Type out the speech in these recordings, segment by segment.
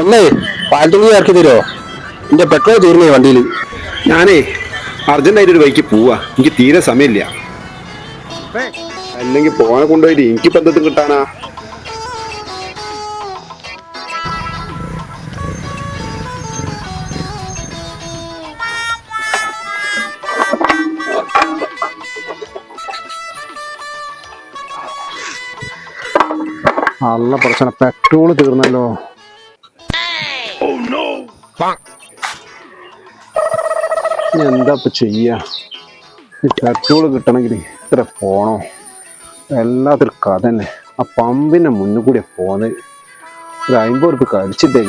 ഒന്നേ പാലത്തുണി ഇറക്കി തരുമോ എന്റെ പെട്രോൾ തീർന്നേ വണ്ടിയിൽ. ഞാനേ അർജന്റായിട്ട് ഒരു ബൈക്ക് പോവാ. എനിക്ക് തീരെ സമയമില്ല. അല്ലെങ്കിൽ പോനെ കൊണ്ടുപോയിട്ട് എനിക്ക് ബന്ധത്തിൽ കിട്ടാനാ? നല്ല പ്രശ്നം. പെട്രോൾ തീർന്നല്ലോ. എന്താ ഇപ്പൊ ചെയ്യാ? ഈ പെട്രോൾ കിട്ടണമെങ്കിൽ ഇത്ര പോണോ. എല്ലാത്തൊരു കഥ തന്നെ. ആ പമ്പിന്റെ മുന്നിൽ കൂടി പോകുന്നത് ഒരു അമ്പത് ഉറുപ്പ് കഴിച്ചിട്ടേ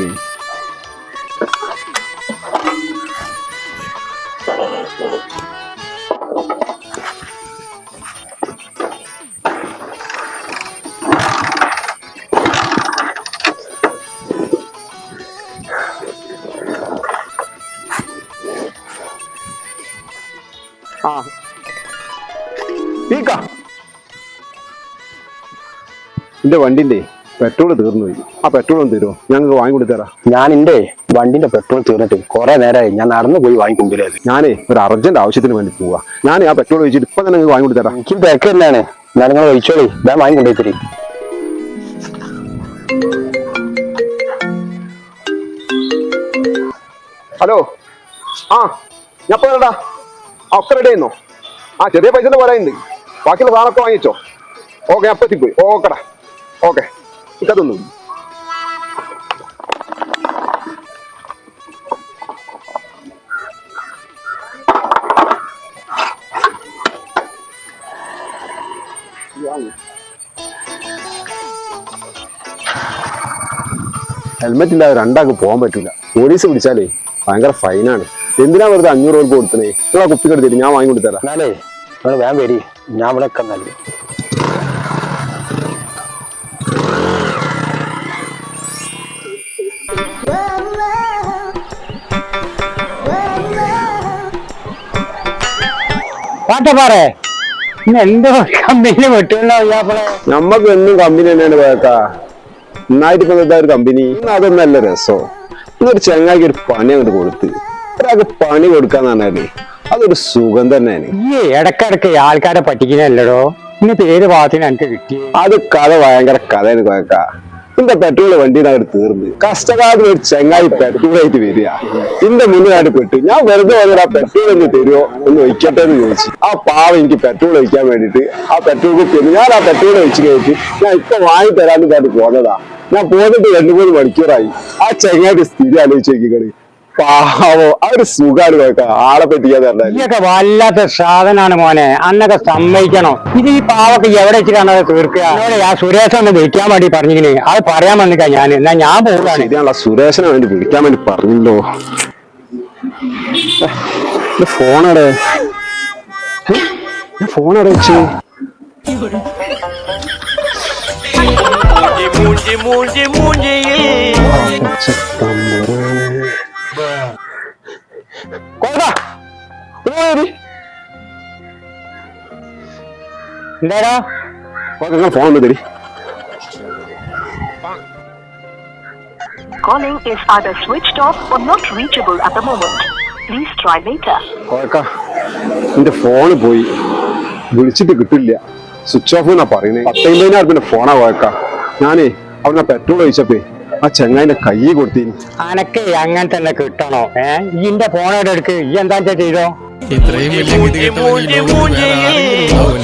എന്റെ വണ്ടിന്റെ പെട്രോൾ തീർന്നു പോയി. ആ പെട്രോൾ ഒന്ന് തരുമോ ഞങ്ങൾക്ക് വാങ്ങിക്കൊണ്ടു തരാം ഞാൻ എന്റെ വണ്ടിന്റെ പെട്രോൾ തീർന്നിട്ട് കുറെ നേരമായി ഞാൻ നടന്നു പോയി വാങ്ങിക്കൊണ്ടിരുന്നത്. ഞാനേ ഒരു അർജന്റ് ആവശ്യത്തിന് വേണ്ടി പോവാ. ഞാൻ ആ പെട്രോൾ ഒഴിച്ചിട്ട് ഇപ്പൊ തന്നെ വാങ്ങിക്കൊണ്ടു തരാം എനിക്ക് ബാക്ക് തന്നെയാണ്. ഞാൻ നിങ്ങൾ ഒഴിച്ചോളി. ഞാൻ വാങ്ങിക്കൊണ്ടേ തരും. ഹലോ. ആ ഞാൻ ആ ഒക്കെ റെഡി ആയിരുന്നോ? ആ ചെറിയ പൈസ പോരായിണ്ട് ബാക്കിയുള്ള സാധനമൊക്കെ വാങ്ങിച്ചോ? ഓക്കെ ഞാൻ എത്തിപ്പോയി. ഓക്കെടാ. ഓക്കെ. ഇക്കതൊന്നും. ഹെൽമെറ്റ് ഇല്ലാതെ രണ്ടാൾക്ക് പോകാൻ പറ്റില്ല പോലീസ് പിടിച്ചാലേ ഭയങ്കര ഫൈനാണ് എന്തിനാ വെറുതെ അഞ്ഞൂറ് രൂപ കൊടുത്തേ? നിങ്ങൾ ആ കുപ്പി എടുത്തിട്ട് ഞാൻ വാങ്ങിക്കൊണ്ടു തരാം എന്നാലേ നിങ്ങൾ വേഗം വരി. ഞാൻ വിളക്കം നൽകി പാട്ടപ്പാറേ എന്തോ കമ്പനി വെട്ടുണ്ടോ നമ്മക്ക് എന്നും കമ്പനി തന്നെയാണ് പോയക്കാ നന്നായിട്ട് ഇപ്പൊ എന്താ ഒരു കമ്പനി? അതൊന്നും നല്ല രസോ. ഇന്നൊരു ചങ്ങായിക്ക് ഒരു പണി അങ്ങോട്ട് കൊടുത്ത്. ഒരാൾക്ക് പണി കൊടുക്കാന്ന് പറഞ്ഞാലേ അതൊരു സുഖം തന്നെയാണ്. ഈ ഇടക്കിടക്ക് ആൾക്കാരെ പറ്റിക്കുന്നല്ലടോ ഇന്ന് പേര് ഭാഗത്തിന് എനിക്ക് കിട്ടി. അത് കഥ ഭയങ്കര കഥയാണ് കോയക്ക. ഇന്റെ പെട്രോൾ വണ്ടി അവർ തീർന്ന്. കഷ്ടകാലം ഒരു ചെങ്ങായി പെട്രോൾ ആയിട്ട് വരിക. ഇന്റെ മുന്നിലായിട്ട് പെട്ടു. ഞാൻ വെറുതെ വന്നിട്ട് ആ പെട്രോൾ ഒന്ന് തരുമോ ഒന്ന് ഒഴിക്കട്ടെ എന്ന് ചോദിച്ചു. ആ പാവ എനിക്ക് പെട്രോൾ ഒഴിക്കാൻ വേണ്ടിട്ട് ആ പെട്രോൾ തരും. ഞാൻ ആ പെട്രോൾ ഒഴിച്ച് കഴിഞ്ഞിട്ട് ഞാൻ ഇപ്പൊ വാങ്ങി തരാൻ പറഞ്ഞിട്ട് പോന്നതാ. ഞാൻ പോന്നിട്ട് രണ്ടു മൂന്ന് മണിക്കൂറായി. ആ ചെങ്ങായിട്ട് സ്ഥിതി ആലോചിച്ച് നോക്കിക്കളി പാവോ. ആ ഒരു സുഖാണ് കോയക്ക ആളെ പറ്റിക്കാതെ ഇതൊക്കെ വല്ലാത്ത സാധനാണ് മോനെ. അന്നൊക്കെ സമ്മതിക്കണം. ഇത് ഈ പാവൊക്കെ എവിടെ വെച്ചിട്ടാണ് അത് തീർക്കുക? ആ സുരേഷ് ഒന്ന് വിളിക്കാൻ വേണ്ടി പറഞ്ഞിങ്ങനെ. അത് പറയാൻ വന്നിക്കാ ഞാൻ എന്നാ ഞാൻ പോവുകയാണ്. ഇതാണല്ലോ സുരേഷനെ വേണ്ടി വിളിക്കാൻ വേണ്ടി പറഞ്ഞല്ലോ. ഫോണടെ ഫോണടെ വെച്ച്? മൂഞ്ചി മൂഞ്ചി മൂഞ്ചിയിൽ എന്താടാ? ഫോൺ തരി. Calling is either switched off or not reachable at the moment. Please try later. എന്റെ ഫോൺ പോയി. വിളിച്ചിട്ട് കിട്ടില്ല. സ്വിച്ച് ഓഫ് എന്നാ പറയുന്നത് പത്തൊമ്പതിനായിരം പിന്നെ ഫോണാ കോയക്ക ഞാനേ അവിടെ പെട്രോൾ ഒഴിച്ചപ്പേ ആ ചെങ്ങായിന്റെ കൈ കൊടുത്തീനി. അനക്ക് അങ്ങനെ തന്നെ കിട്ടണോ? ഏ? ഇന്റെ ഫോണോട് എടുക്ക്? ഈ എന്താ ചെയ്തോ? ഇത്രയും വലിയ ഗതി മൂഞ്ചിയിൽ